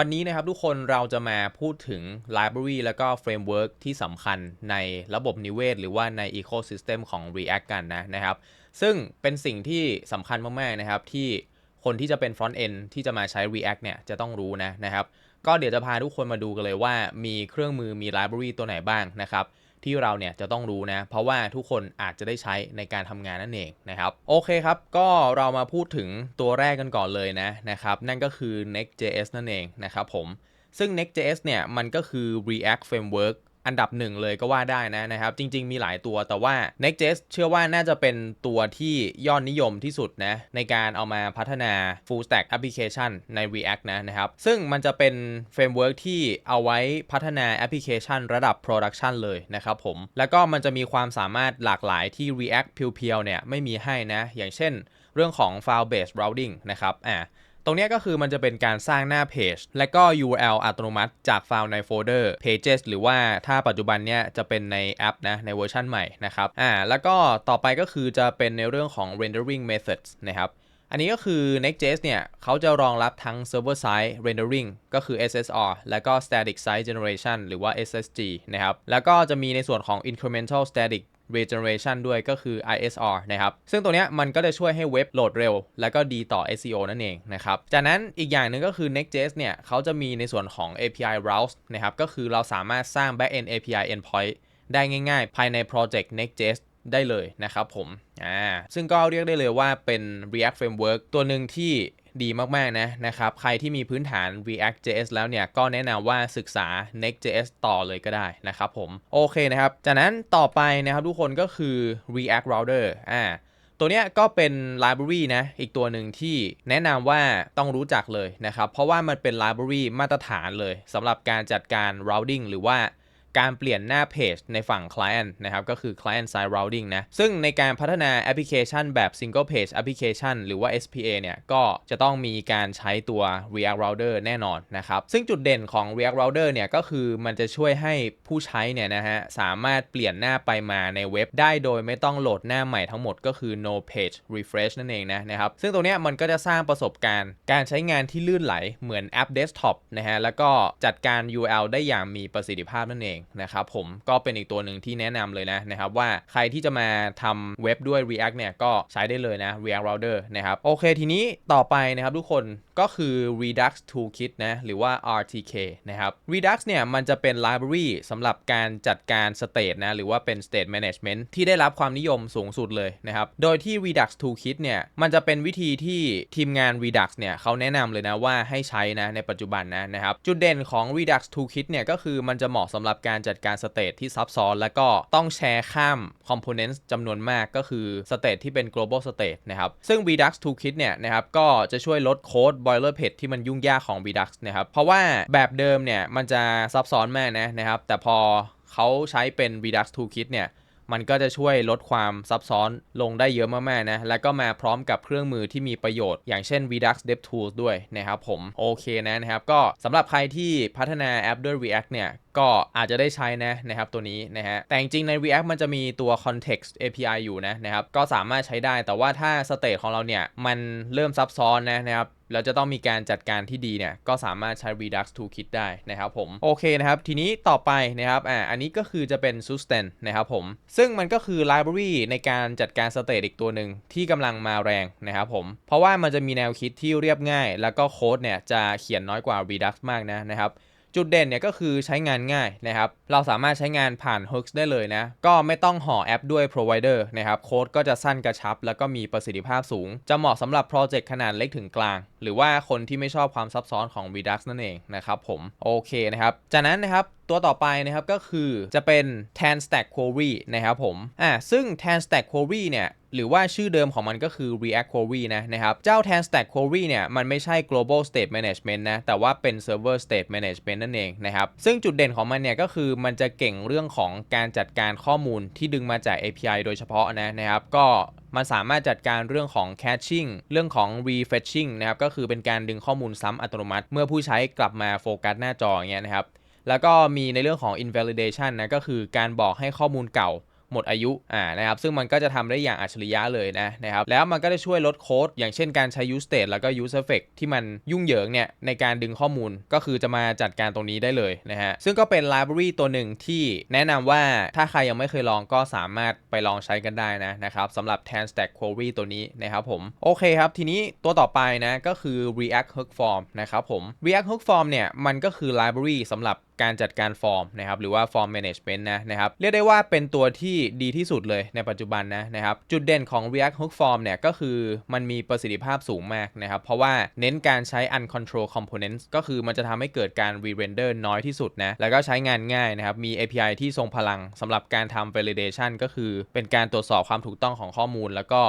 วันนี้นะครับทุกคนเราจะมาพูดถึง library แล้วก็ framework ที่สำคัญในระบบนิเวศ หรือว่าใน ecosystem ของ React กันนะนะครับ ซึ่งเป็นสิ่งที่สำคัญมากๆนะครับที่คนที่จะเป็น front end ที่จะมาใช้ React เนี่ยจะต้องรู้นะนะครับ ก็เดี๋ยวจะพาทุกคนมาดูกันเลยว่ามีเครื่องมือมี library ตัวไหนบ้างนะครับ ที่เราเนี่ยจะต้องรู้นะ เพราะว่าทุกคนอาจจะได้ใช้ในการทำงานนั่นเองนะครับ โอเคครับ ก็เรามาพูดถึงตัวแรกกันก่อนเลยนะนะครับนั่นก็คือ Next.js นั่นเองนะครับผมซึ่ง Next.js เนี่ยมันก็คือ React Framework อันดับหนึ่งเลยก็ว่าได้นะนะครับ จริง ๆ มีหลายตัวแต่ว่า Next.js เชื่อว่าน่าจะเป็นตัวที่ยอดนิยมที่สุดนะ ในการเอามาพัฒนา full stack application ใน React นะนะครับ ซึ่งมันจะเป็นเฟรมเวิร์กที่เอาไว้พัฒนาแอปพลิเคชันระดับ production เลยนะครับผม แล้วก็มันจะมีความสามารถหลากหลายที่ React เพียวๆเนี่ยไม่มีให้นะ อย่างเช่น เรื่องของ file based routing นะครับอ่า ตรงนี้ก็คือมันจะเป็นการสร้างหน้าเพจและก็ URL อัตโนมัติจากไฟล์ในโฟลเดอร์ Pages หรือว่าถ้าปัจจุบันเนี้ยจะเป็นในแอปนะในเวอร์ชันใหม่นะครับอ่าแล้วก็ต่อไปก็คือจะเป็นในเรื่องของ rendering methods นะครับอันนี้ก็คือ Next.js เนี่ยเขาจะรองรับทั้ง server side rendering ก็คือ SSR แล้วก็ static site generation หรือว่า SSG นะครับ แล้วก็จะมีในส่วนของ incremental static regeneration ด้วยก็คือ ISR นะครับ ซึ่งตัวเนี้ยมันก็จะช่วยให้เว็บโหลดเร็ว แล้วก็ดีต่อ SEO นั่นเองนะครับ จากนั้นอีกอย่างหนึ่งก็คือ Next.js เนี่ยเขาจะมีในส่วนของ API routes นะครับ ก็คือเราสามารถสร้าง backend API endpoint ได้ง่ายๆ ภายใน project Next.js ได้เลยนะครับผม อ่า ซึ่งก็เรียกได้เลยว่าเป็น React Framework ตัวหนึ่งที่ ดีมากๆนะนะครับ ใครที่มีพื้นฐาน React JS แล้วเนี่ย ก็แนะนำว่าศึกษา Next.js ต่อเลยก็ได้นะครับผม โอเคนะครับ จากนั้นต่อไปนะครับทุกคนก็คือ React Router อ่าตัวเนี้ยก็เป็น library นะ อีกตัวหนึ่งที่แนะนำว่าต้องรู้จักเลยนะครับ เพราะว่ามันเป็น library มาตรฐานเลยสำหรับการจัดการ routing หรือว่า การเปลี่ยนหน้าเพจในฝั่ง client นะครับก็คือ client side routing นะซึ่งในการพัฒนาแอปพลิเคชันแบบ single page application หรือว่า SPA เนี่ยก็จะต้องมีการใช้ตัว React Router แน่นอนนะครับซึ่งจุดเด่นของ React Router เนี่ยก็คือมันจะช่วยให้ผู้ใช้เนี่ยนะฮะสามารถเปลี่ยนหน้าไปมาในเว็บได้โดยไม่ต้องโหลดหน้าใหม่ทั้งหมดก็คือ no page refresh นั่นเองนะนะครับซึ่งตรงเนี้ยมันก็จะสร้างประสบการณ์ การใช้งานที่ลื่นไหลเหมือนแอป desktop นะฮะแล้วก็จัดการ URL ได้อย่างมีประสิทธิภาพนั่นเองนะครับผมก็เป็นอีกตัวหนึ่งที่แนะนำเลยนะนะครับว่าใครที่จะมาทำเว็บด้วย React เนี่ยก็ใช้ได้เลยนะ React Router นะครับโอเคทีนี้ต่อไปนะครับทุกคน ก็คือ Redux Toolkit นะ หรือว่า RTK นะครับ Redux เนี่ย มันจะเป็น library สำหรับการจัดการ state นะ หรือว่าเป็น state management ที่ได้รับความนิยมสูงสุดเลยนะครับ โดยที่ Redux Toolkit เนี่ย มันจะเป็นวิธีที่ทีมงาน Redux เนี่ยเขาแนะนำเลยนะว่าให้ใช้นะในปัจจุบันนะนะครับ จุดเด่นของ Redux Toolkit เนี่ย ก็คือมันจะเหมาะสำหรับการจัดการสเตทที่ซับซ้อน แล้วก็ต้องแชร์ข้าม components จำนวนมากก็คือสเตทที่เป็น global state นะครับ ซึ่ง Redux Toolkit เนี่ยนะครับก็จะช่วยลดโค้ดบอยเลอร์เพจที่มันยุ่งยากของ Redux นะครับเพราะว่าแบบเดิมเนี่ยมันจะซับซ้อนมากนะนะครับ แต่พอเขาใช้เป็น Redux Toolkit เนี่ยมันก็จะช่วยลดความซับซ้อนลงได้เยอะมากๆนะ แล้วก็มาพร้อมกับเครื่องมือที่มีประโยชน์ อย่างเช่น Redux DevTools ด้วยนะครับผม โอเคนะนะครับ ก็สำหรับใครที่พัฒนาแอปด้วย React เนี่ย ก็อาจจะได้ใช้นะนะครับตัวนี้นะฮะแต่จริงใน React มันจะมีตัว context API อยู่นะนะครับก็สามารถใช้ได้แต่ว่าถ้า state ของเราเนี่ยมันเริ่มซับซ้อนนะนะครับแล้วจะต้องมีการจัดการที่ดีเนี่ยก็สามารถใช้ Redux Toolkit ได้นะครับผมโอเคนะครับ ทีนี้ต่อไปนะครับอ่าอันนี้ก็คือจะเป็น Sustain นะครับผมซึ่งมันก็คือ library ในการจัดการ state อีกตัวหนึ่งที่กำลังมาแรงนะครับผมเพราะว่ามันจะมีแนวคิดที่เรียบง่าย แล้วก็โค้ดเนี่ยจะเขียนน้อยกว่า Redux มากนะนะครับ จุดเด่นเนี่ยก็คือใช้งานง่ายนะครับ เราสามารถใช้งานผ่าน Hooks ได้เลยนะ ก็ไม่ต้องห่อแอปด้วย provider นะครับ โค้ดก็จะสั้นกระชับ แล้วก็มีประสิทธิภาพสูง จะเหมาะสำหรับโปรเจกต์ขนาดเล็กถึงกลาง หรือว่าคนที่ไม่ชอบความซับซ้อนของ Redux นั่นเองนะครับผม โอเคนะครับ จากนั้นนะครับตัวต่อไปนะครับก็คือจะเป็น tan stack query นะครับผม อ่า ซึ่ง tan stack query เนี่ยหรือว่าชื่อเดิมของมันก็คือ React Query นะนะครับ เจ้า tan stack query เนี่ย มันไม่ใช่ global state management นะ แต่ว่าเป็น server state management นั่นเองนะครับ ซึ่งจุดเด่นของมันเนี่ย ก็คือมันจะเก่งเรื่องของการจัดการข้อมูลที่ดึงมาจาก API โดยเฉพาะนะนะครับ ก็มันสามารถจัดการเรื่องของ caching เรื่องของ refetching นะครับ ก็คือเป็นการดึงข้อมูลซ้ำอัตโนมัติ เมื่อผู้ใช้กลับมาโฟกัสหน้าจออย่างเงี้ยนะครับ แล้วก็มีในเรื่องของ invalidation นะ ก็คือการบอกให้ข้อมูลเก่า หมดอายุอ่านะครับซึ่งมันก็จะทำได้อย่างอัจฉริยะเลยนะนะครับแล้วมันก็จะช่วยลดโค้ดอย่างเช่นการใช้ use state แล้วก็ use effect ที่มันยุ่งเหยิงเนี่ยในการดึงข้อมูลก็คือจะมาจัดการตรงนี้ได้เลยนะฮะซึ่งก็เป็น library ตัวหนึ่งที่แนะนำว่าถ้าใครยังไม่เคยลองก็สามารถไปลองใช้กันได้นะนะครับสำหรับ tan stack query ตัวนี้นะครับผมโอเคครับ ทีนี้ตัวต่อไปนะก็คือ react hook form นะครับผม react hook form เนี่ยมันก็คือ library สำหรับการจัดการฟอร์มนะครับหรือว่า form management นะนะครับเรียกได้ว่าเป็นตัวที่ดีที่สุดเลยในปัจจุบันนะนะครับจุดเด่นของ React Hook Form เนี่ยก็คือมันมีประสิทธิภาพสูงมากนะครับเพราะว่าเน้นการใช้ uncontrolled components ก็คือมันจะทำให้เกิดการ re-render น้อยที่สุดนะแล้วก็ใช้งานง่ายนะครับมี API ที่ทรงพลังสำหรับการทำ validation ก็คือเป็นการตรวจสอบความถูกต้องของข้อมูลแล้วก็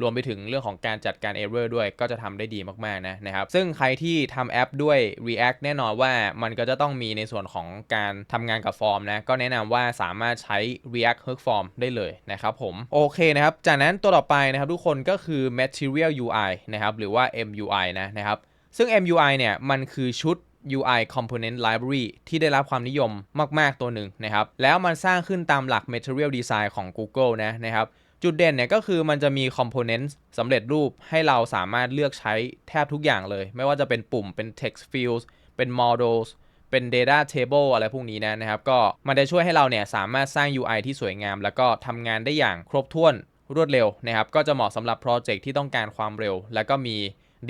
รวมไปถึงเรื่องของการจัดการ error ด้วยก็จะทำได้ดีมากๆนะนะครับ ซึ่งใครที่ทำแอปด้วย React แน่นอนว่ามันก็จะต้องมีในส่วนของการทำงานกับฟอร์มนะ ก็แนะนำว่าสามารถใช้ React Hook Form ได้เลยนะครับผม โอเคนะครับ จากนั้นตัวต่อไปนะครับทุกคนก็คือ Material UI นะครับหรือว่า MUI นะนะครับ ซึ่ง MUI เนี่ยมันคือชุด UI Component Library ที่ได้รับความนิยมมาก ๆ ตัวหนึ่งนะครับ แล้วมันสร้างขึ้นตามหลัก Material Design ของ Google นะนะครับ จุดเด่นเนี่ยก็คือมันจะมีคอมโพเนนต์สำเร็จรูปให้เราสามารถเลือกใช้แทบทุกอย่างเลย ไม่ว่าจะเป็นปุ่มเป็น text fields เป็น models เป็น data table อะไรพวกนี้นะนะครับ ก็มันจะช่วยให้เราเนี่ยสามารถสร้าง UI ที่สวยงาม แล้วก็ทำงานได้อย่างครบถ้วนรวดเร็วนะครับ ก็จะเหมาะสำหรับโปรเจกต์ที่ต้องการความเร็ว แล้วก็มี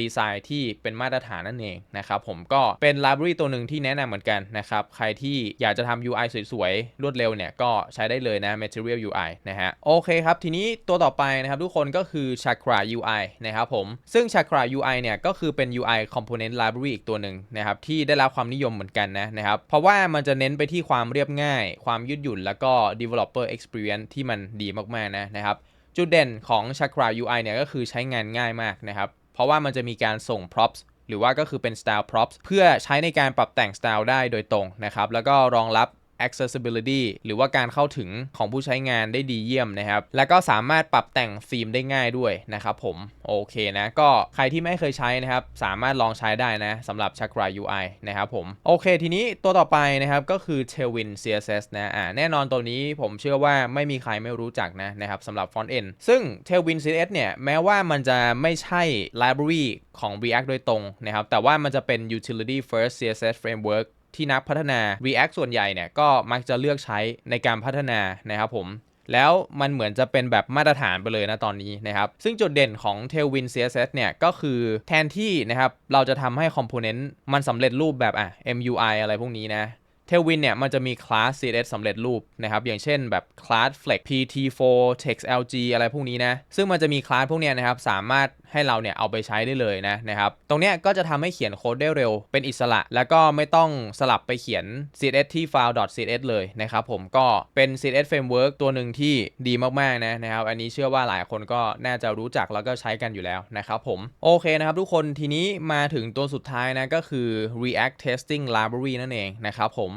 ดีไซน์ที่เป็นมาตรฐานนั่นเองนะครับผมก็เป็นไลบรารีตัวหนึ่งที่แนะนำเหมือนกันนะครับใครที่อยากจะทำ UI สวยๆ รวดเร็วเนี่ยก็ใช้ได้เลยนะ Material UI นะฮะโอเคครับ ทีนี้ตัวต่อไปนะครับทุกคนก็คือ Chakra UI นะครับผมซึ่ง Chakra UI เนี่ยก็คือเป็น UI Component Library อีกตัวหนึ่งนะครับที่ได้รับความนิยมเหมือนกันนะนะครับเพราะว่ามันจะเน้นไปที่ความเรียบง่าย ความยืดหยุ่น แล้วก็ Developer Experience ที่มันดีมากๆนะนะครับจุดเด่นของ Chakra UI เนี่ยก็คือใช้งานง่ายมากนะครับ เพราะว่ามันจะมีการส่ง props หรือว่าก็คือเป็น style props เพื่อใช้ในการปรับแต่ง style ได้โดยตรงนะครับ แล้วก็รองรับ accessibility หรือว่าการเข้าถึงของผู้ใช้งานได้ดีเยี่ยมนะครับ แล้วก็สามารถปรับแต่งธีมได้ง่ายด้วยนะครับผม โอเคนะ ก็ใครที่ไม่เคยใช้นะครับ สามารถลองใช้ได้นะสำหรับ Chakra UI นะครับผม โอเค ทีนี้ตัวต่อไปนะครับก็คือ Tailwind CSS นะอ่าแน่นอนตัวนี้ผมเชื่อว่าไม่มีใครไม่รู้จักนะนะครับสำหรับ Front End ซึ่ง Tailwind CSS เนี่ยแม้ว่ามันจะไม่ใช่ library ของ React โดยตรงนะครับแต่ว่ามันจะเป็น utility first CSS framework ที่นักพัฒนา React ส่วนใหญ่เนี่ยก็มักจะเลือกใช้ในการพัฒนานะครับผมแล้วมันเหมือนจะเป็นแบบมาตรฐานไปเลยนะตอนนี้นะครับ ซึ่งจุดเด่นของ Tailwind CSS เนี่ยก็คือแทนที่นะครับเราจะทำให้ Component มันสำเร็จรูปแบบอะ MUI อะไรพวกนี้นะ Tailwind เนี่ยมันจะมีคลาส CSS สำเร็จรูปนะครับ อย่างเช่นแบบคลาส Flex PT4 TextLG อะไรพวกนี้นะ ซึ่งมันจะมีคลาสพวกเนี้ยนะครับสามารถ ให้เราเนี่ยเอาไปใช้ได้เลยนะนะครับ ตรงเนี้ยก็จะทำให้เขียนโค้ดได้เร็วเป็นอิสระ แล้วก็ไม่ต้องสลับไปเขียน CSS ที่ file.css เลยนะครับผมก็เป็น CSS framework ตัวหนึ่งที่ดีมากๆนะนะครับ อันนี้เชื่อว่าหลายคนก็น่าจะรู้จักแล้วก็ใช้กันอยู่แล้วนะครับผมโอเคนะครับทุกคนทีนี้มาถึงตัวสุดท้ายนะก็คือ React Testing Library นั่นเองนะครับผม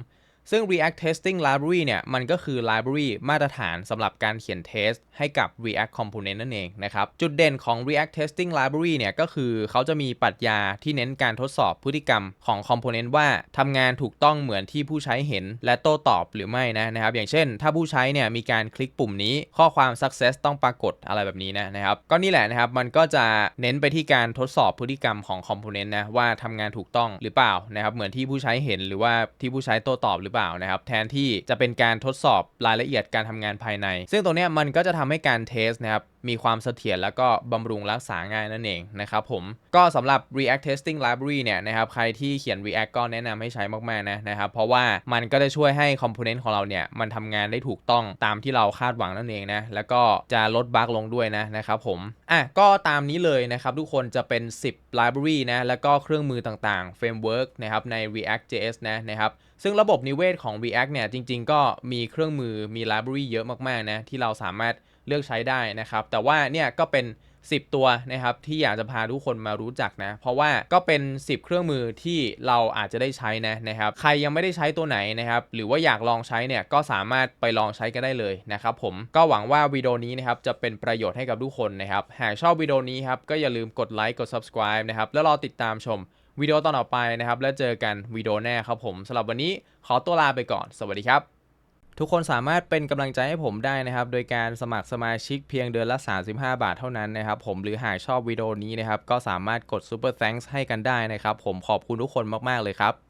ซึ่ง React Testing Library เนี่ย มันก็คือ library มาตรฐานสำหรับการเขียนเทสให้กับ React Component นั่นเองนะครับ จุดเด่นของ React Testing Library เนี่ย ก็คือเขาจะมีปรัชญาที่เน้นการทดสอบพฤติกรรมของ Component ว่าทำงานถูกต้องเหมือนที่ผู้ใช้เห็น และโต้ตอบหรือไม่นะนะครับ อย่างเช่น ถ้าผู้ใช้เนี่ยมีการคลิกปุ่มนี้ข้อความ success ต้องปรากฏอะไรแบบนี้นะนะครับ ก็นี่แหละนะครับ มันก็จะเน้นไปที่การทดสอบพฤติกรรมของ Component นะว่าทำงานถูกต้องหรือเปล่านะครับเหมือนที่ผู้ใช้เห็นหรือว่าที่ผู้ใช้โต้ตอบหรือเปล่านะครับแทนที่จะเป็นการทดสอบรายละเอียดการทำงานภายใน ซึ่งตรงนี้มันก็จะทำให้การเทสนะครับ มีความเสถียรแล้วก็บำรุงรักษาง่ายนั่นเองนะครับผมก็สำหรับ React Testing Library เนี่ยนะครับใครที่เขียน React ก็แนะนำให้ใช้มากๆนะนะครับเพราะว่ามันก็จะช่วยให้ Component ของเราเนี่ยมันทำงานได้ถูกต้องตามที่เราคาดหวังนั่นเองนะแล้วก็จะลดบั๊กลงด้วยนะนะครับผมอะก็ตามนี้เลยนะครับทุกคนจะเป็น 10 Library นะแล้วก็เครื่องมือต่างๆ Framework นะครับใน React JS นะนะครับซึ่งระบบนิเวศของ React เนี่ยจริง ๆ ก็มีเครื่องมือมี library เยอะมากๆนะที่เราสามารถ เลือกใช้ได้นะครับ แต่ว่าเนี่ยก็เป็น 10 ตัวนะครับที่อยากจะพาทุกคนมารู้จักนะ เพราะว่าก็เป็น 10 เครื่องมือที่เราอาจจะได้ใช้นะนะครับ ใครยังไม่ได้ใช้ตัวไหนนะครับ หรือว่าอยากลองใช้เนี่ยก็สามารถไปลองใช้กันได้เลยนะครับ ผมก็หวังว่าวิดีโอนี้นะครับจะเป็นประโยชน์ให้กับทุกคนนะครับ หากชอบวิดีโอนี้ครับก็อย่าลืมกดไลค์กด subscribe นะครับแล้วรอติดตามชมวิดีโอตอนต่อไปนะครับ แล้วเจอกันวิดีโอแน่ครับผมสำหรับวันนี้ขอตัวลาไปก่อน สวัสดีครับ ทุกคนสามารถเป็นกำลังใจให้ผมได้นะครับ โดยการสมัครสมาชิกเพียงเดือนละ 35 บาทเท่านั้นนะครับ ผมหรือหากชอบวิดีโอนี้นะครับ ก็สามารถกด Super Thanks ให้กันได้นะครับ ผมขอบคุณทุกคนมาก ๆ เลยครับ